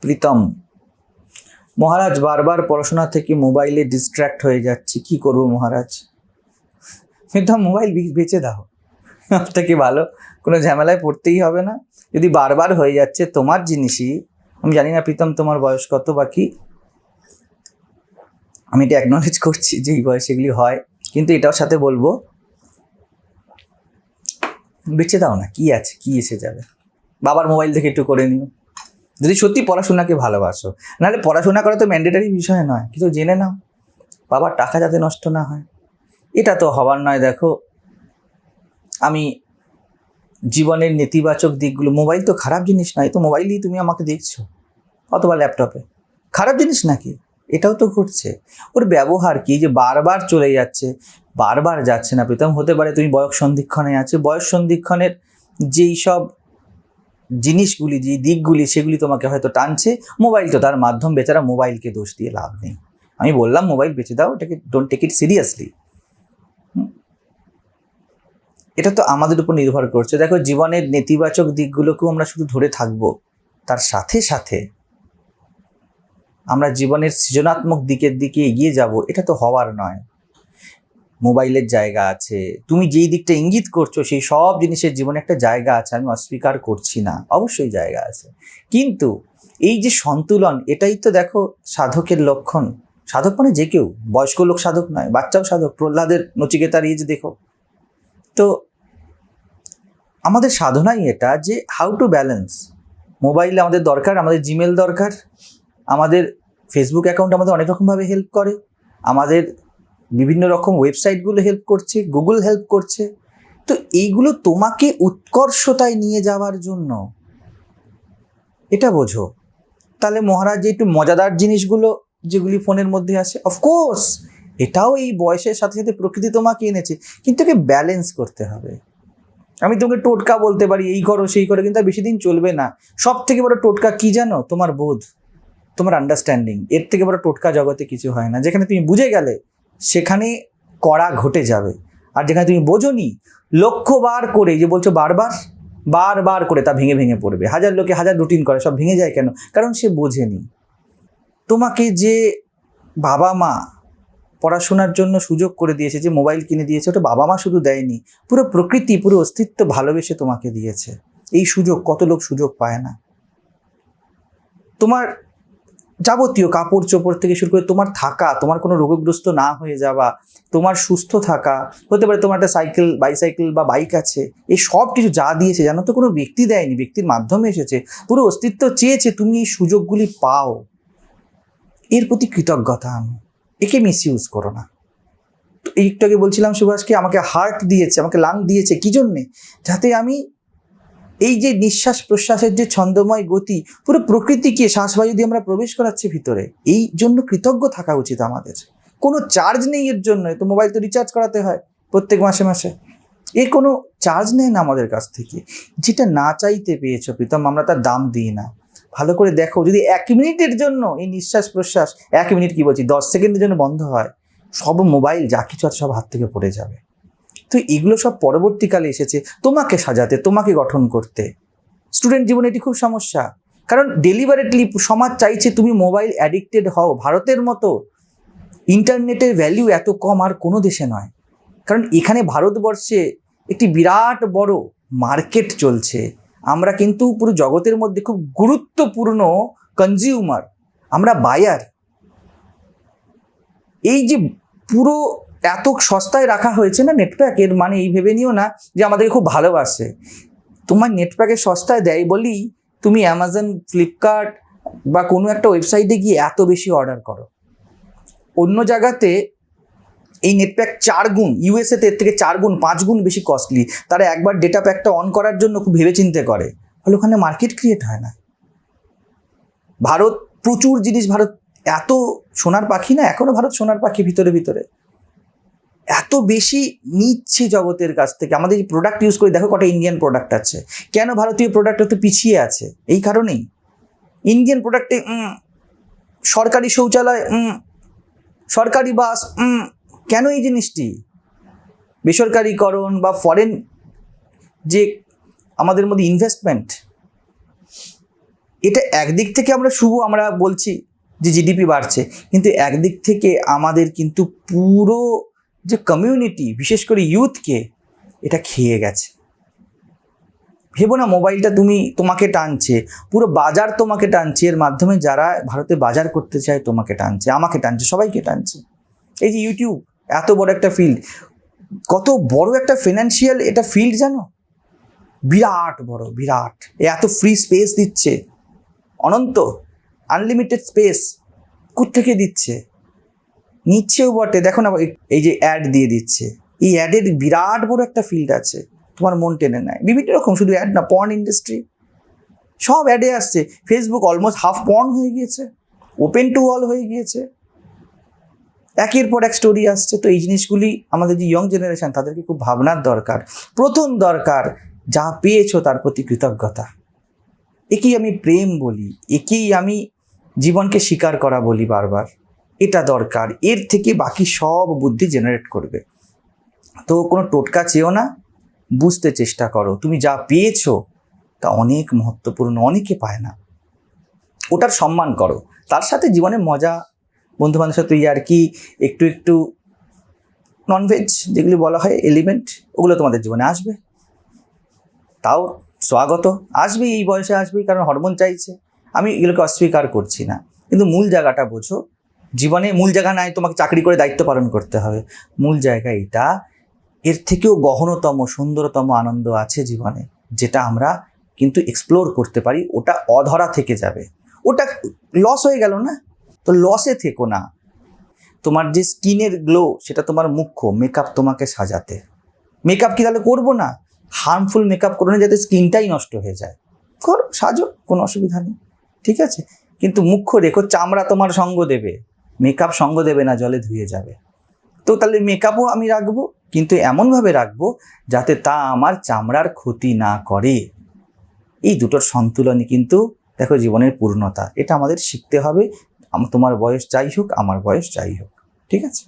প্রীতম, মহারাজ বারবার পড়াশোনা থেকে মোবাইলে ডিস্ট্র্যাক্ট হয়ে যাচ্ছি। কি করব মহারাজ? প্রীতম মোবাইল বি- বেচে দাও। থেকে ভালো? কোনো ঝামেলায় পড়তেই হবে না। যদি বারবার হয়ে যাচ্ছে তোমার জিনিসই, আমি জানি না প্রীতম, তোমার বয়স কত বাকি? আমি এটা অ্যাকনলেজ করছি যে এই বয়সে এগুলি হয়, কিন্তু এটাও সাথে বলব, বেঁচে দাও না, কি আছে, কি এসে যাবে? বাবার মোবাইল থেকে একটু করে নিও। যদি সত্যি পড়াশোনাকে ভালোবাসো। নাহলে পড়াশোনা করা তো ম্যান্ডেটারি বিষয় নয়, কিছু জেনে নাও। বাবার টাকা যাতে নষ্ট না হয়। এটা তো হবার নয়, দেখো। আমি জীবনের নেতিবাচক দিকগুলো মোবাইল তো খারাপ জিনিস নয় তো মোবাইলই তুমি আমাকে দেখছ, অথবা ল্যাপটপে খারাপ জিনিস নাকি? এটাও তো ঘটছে। ওর ব্যবহার কি? যে বারবার চলে যাচ্ছে, বারবার যাচ্ছে না, প্রীতম, হতে পারে তুমি বয়স সন্ধিক্ষণে আছে। বয়স সন্ধিক্ষণের যেই সব জিনিসগুলি, যে দিকগুলি সেগুলি তোমাকে হয়তো টানছে মোবাইল তো তার মাধ্যম বেচারা মোবাইলকে দোষ দিয়ে লাভ নেই। আমি বললাম মোবাইল বেঁচে দাও এটাকে ডোন্ট টেক ইট সিরিয়াসলি এটা তো আমাদের উপর নির্ভর করছে। দেখো, জীবনের নেতিবাচক দিকগুলোকেও আমরা শুধু ধরে থাকব, তার সাথে সাথে আমরা জীবনের সৃজনাত্মক দিকের দিকে এগিয়ে যাব, এটা তো হওয়ার নয়। মোবাইলের জায়গা আছে। তুমি যেই দিকটা ইঙ্গিত করছ, সেই সব জিনিসের জীবনে একটা জায়গা আছে, আমি অস্বীকার করছি না। অবশ্যই জায়গা আছে। কিন্তু এই যে সন্তুলন, এটাই তো দেখো সাধকের লক্ষণ। সাধক মানে যে কেউ, বয়স্ক লোক সাধক নয়, বাচ্চাও সাধক, প্রহ্লাদের নচিকেতার ইজ দেখো। তো আমাদের সাধনাই এটা যে হাউ টু ব্যালেন্স মোবাইল আমাদের দরকার, আমাদের জিমেল দরকার, আমাদের ফেসবুক অ্যাকাউন্ট আমাদের অনেক রকমভাবে হেল্প করে, আমাদের বিভিন্ন রকম ওয়েবসাইটগুলো হেল্প করছে গুগল হেল্প করছে। তো এইগুলো তোমাকে উৎকর্ষতায় নিয়ে যাওয়ার জন্য, এটা বোঝো। তাহলে মহারাজ একটু মজাদার জিনিসগুলো যেগুলি ফোনের মধ্যে আসে অফকোর্স এটাও এই বয়সের সাথে সাথে প্রকৃতি তোমাকে এনেছে, কিন্তু একে ব্যালেন্স করতে হবে। আমি তোমাকে টোটকা বলতে পারি, এই করো, সেই করো, কিন্তু বেশি দিন চলবে না। সব থেকে বড় টোটকা কি জানো? তোমার বোধ, তোমার আন্ডারস্ট্যান্ডিং এর থেকে বড় টোটকা জগতে কিছু হয় না। যেখানে তুমি বুঝে গেলে সেখানে করা ঘটে যাবে। আর যেখানে তুমি বোঝনি, লক্ষ্যবার করে যে বলছো বারবার বারবার করে তা ভেঙে ভেঙে পড়বে। হাজার লোকে হাজার রুটিন করে, সব ভেঙে যায় কেন? কারণ সে বোঝেনি। তোমাকে যে বাবা মা পড়াশোনার জন্য সুযোগ করে দিয়েছে, যে মোবাইল কিনে দিয়েছে, ওটা বাবা মা শুধু দেয়নি, পুরো প্রকৃতি, পুরো অস্তিত্ব ভালোবেসে তোমাকে দিয়েছে। এই সুযোগ, কত লোক সুযোগ পায় না। তোমার যাবতীয় কাপড় চোপড় থেকে শুরু করে তোমার থাকা, তোমার কোনো রোগগ্রস্ত না হয়ে যাওয়া, তোমার সুস্থ থাকা, হতে পারে তোমার একটা সাইকেল বাইসাইকেল বা বাইক আছে, এই সব কিছু যা দিয়েছে জানো তো কোনো ব্যক্তি দেয়নি, ব্যক্তির মাধ্যমে এসেছে, পুরো অস্তিত্ব চেয়েছে, তুমি এই সুযোগগুলি পাও। এর প্রতি কৃতজ্ঞতা আমি, একে মিস ইউজ করো না। তো এই একটু আগে বলছিলাম সুভাষকে, আমাকে হার্ট দিয়েছে, আমাকে লাং দিয়েছে, কি জন্যে? যাতে আমি এই যে নিঃশ্বাস প্রশ্বাসের যে ছন্দময় গতি, পুরো প্রকৃতিকে শ্বাসবায়ু দিয়ে আমরা প্রবেশ করাচ্ছি ভিতরে, এই জন্য কৃতজ্ঞ থাকা উচিত আমাদের। কোনো চার্জ নেই এর জন্য তো মোবাইল তো রিচার্জ করাতে হয় প্রত্যেক মাসে মাসে। এর কোনো চার্জ নেই না আমাদের কাছ থেকে। যেটা না চাইতে পেয়েছ প্রীতম, আমরা তার দাম দিই না। ভালো করে দেখো, যদি এক মিনিটের জন্য এই নিঃশ্বাস প্রশ্বাস, এক মিনিট কি বলছি, দশ সেকেন্ডের জন্য বন্ধ হয়, সব মোবাইল যা কিছু আছে সব হাত থেকে পড়ে যাবে। তো এগুলো সব পরবর্তীকালে এসেছে। তোমাকে সাজাতে, তোমাকে গঠন করতে। স্টুডেন্ট জীবনে এটি খুব সমস্যা। কারণ ডেলিভারেটলি সমাজ চাইছে তুমি মোবাইল অ্যাডিক্টেড হও। ভারতের মতো ইন্টারনেটের ভ্যালু এত কম আর কোনো দেশে নয়। কারণ এখানে ভারতবর্ষে একটি বিরাট বড় মার্কেট চলছে। আমরা কিন্তু পুরো জগতের মধ্যে খুব গুরুত্বপূর্ণ কনজিউমার আমরা বায়ার এই যে পুরো এত সস্তায় রাখা হয়েছে না নেটপ্যাক এর মানে এই ভেবে নিও না যে আমাদেরকে খুব ভালোবাসে। তোমার নেটপ্যাকে সস্তায় দেয় বলি তুমি অ্যামাজন ফ্লিপকার্ট বা কোনো একটা ওয়েবসাইটে গিয়ে এত বেশি অর্ডার করো। অন্য জায়গাতে এই নেটপ্যাক চার গুণ ইউএসএতে এর থেকে চার গুণ, পাঁচ গুণ বেশি কস্টলি তারা একবার ডেটা প্যাকটা অন করার জন্য খুব ভেবেচিন্তে করে। ফলে ওখানে মার্কেট ক্রিয়েট হয় না। ভারত প্রচুর জিনিস ভারত এত সোনার পাখি না, এখনও ভারত সোনার পাখি ভিতরে ভিতরে। এত বেশি নিচ্ছে জগতের কাছ থেকে। আমাদের যে প্রোডাক্ট ইউজ করি, দেখো কটা ইন্ডিয়ান প্রোডাক্ট আছে। কেন ভারতীয় প্রোডাক্ট এত পিছিয়ে আছে? এই কারণেই। ইন্ডিয়ান প্রোডাক্টে সরকারি শৌচালয় সরকারি বাস কেন এই জিনিসটি? বেসরকারিকরণ বা ফরেন যে আমাদের মধ্যে ইনভেস্টমেন্ট এটা একদিক থেকে আমরা শুভ, আমরা বলছি যে জিডিপি বাড়ছে। কিন্তু একদিক থেকে আমাদের কিন্তু পুরো যে কমিউনিটি বিশেষ করে ইউথকে এটা খেয়ে গেছে। ভেবো না মোবাইলটা তুমি তোমাকে টানছে, পুরো বাজার তোমাকে টানছে, এর মাধ্যমে যারা ভারতে বাজার করতে চায় তোমাকে টানছে, আমাকে টানছে, সবাইকে টানছে। এই যে ইউটিউব এত বড় একটা ফিল্ড কত বড় একটা ফিনান্সিয়াল এটা ফিল্ড জানো? বিরাট বড়, বিরাট। এত ফ্রি স্পেস দিচ্ছে। অনন্ত আনলিমিটেড স্পেস থেকে দিচ্ছে? নিচ্ছেও বটে। দেখো না, এই- যে অ্যাড দিয়ে দিচ্ছে। এই অ্যাডের বিরাট বড় একটা ফিল্ড আছে। তোমার মন টেনে নেয়। বিভিন্ন রকম, শুধু অ্যাড না পর্ন ইন্ডাস্ট্রি সব অ্যাডে আসছে। ফেসবুক অলমোস্ট হাফ পর্ন হয়ে গিয়েছে। ওপেন টু অল হয়ে গিয়েছে। একের পর এক স্টোরি আসছে। তো এই জিনিসগুলি আমাদের যে ইয়ং জেনারেশন তাদেরকে খুব ভাবনার দরকার। প্রথম দরকার, যা পেয়েছ তার প্রতি কৃতজ্ঞতা। একেই আমি প্রেম বলি। একেই আমি জীবনকে স্বীকার করা বলি বারবার। এটা দরকার। এর থেকে বাকি সব বুদ্ধি জেনারেট করবে। তো কোনো টোটকা চেয়েও না, বুঝতে চেষ্টা করো। তুমি যা পেয়েছ, তা অনেক মহত্বপূর্ণ, অনেকে পায় না। ওটার সম্মান করো। তার সাথে জীবনে মজা বন্ধু বান্ধবের সাথে আর কি, একটু একটু ননভেজ যেগুলি বলা হয় এলিমেন্ট ওগুলো তোমাদের জীবনে আসবে। তাও স্বাগত। আসবেই, এই বয়সে আসবেই, কারণ হরমোন চাইছে। আমি এগুলোকে অস্বীকার করছি না। কিন্তু মূল জায়গাটা বোঝো জীবনে মূল জায়গা নাই, তোমাকে চাকরি করে দায়িত্ব পালন করতে হবে। মূল জায়গা এটা। এর থেকেও গহনতম, সুন্দরতম আনন্দ আছে জীবনে, যেটা আমরা কিন্তু এক্সপ্লোর করতে পারি, ওটা অধরা থেকে যাবে। ওটা লস হয়ে গেল না? তো লসে থেকো না। তোমার যে স্কিনের গ্লো সেটা তোমার মুখ্য মেকআপ তোমাকে সাজাতে। মেকআপ কি তাহলে করব না? হার্মফুল মেকআপ করো না, যাতে স্কিনটাই নষ্ট হয়ে যায়। করো, সাজো, কোনো অসুবিধা নেই। ঠিক আছে? কিন্তু মুখ্য রেখো, চামড়া তোমার সঙ্গ দেবে। মেকআপ সঙ্গ দেবে না, জলে ধুয়ে যাবে। তো তাহলে মেকআপও আমি রাখব, কিন্তু এমনভাবে রাখব যাতে তা আমার চামড়ার ক্ষতি না করে। এই দুটোর সন্তুলনই কিন্তু দেখো জীবনের পূর্ণতা। এটা আমাদের শিখতে হবে। তোমার বয়স যাই হোক, আমার বয়স যাই হোক। ঠিক আছে?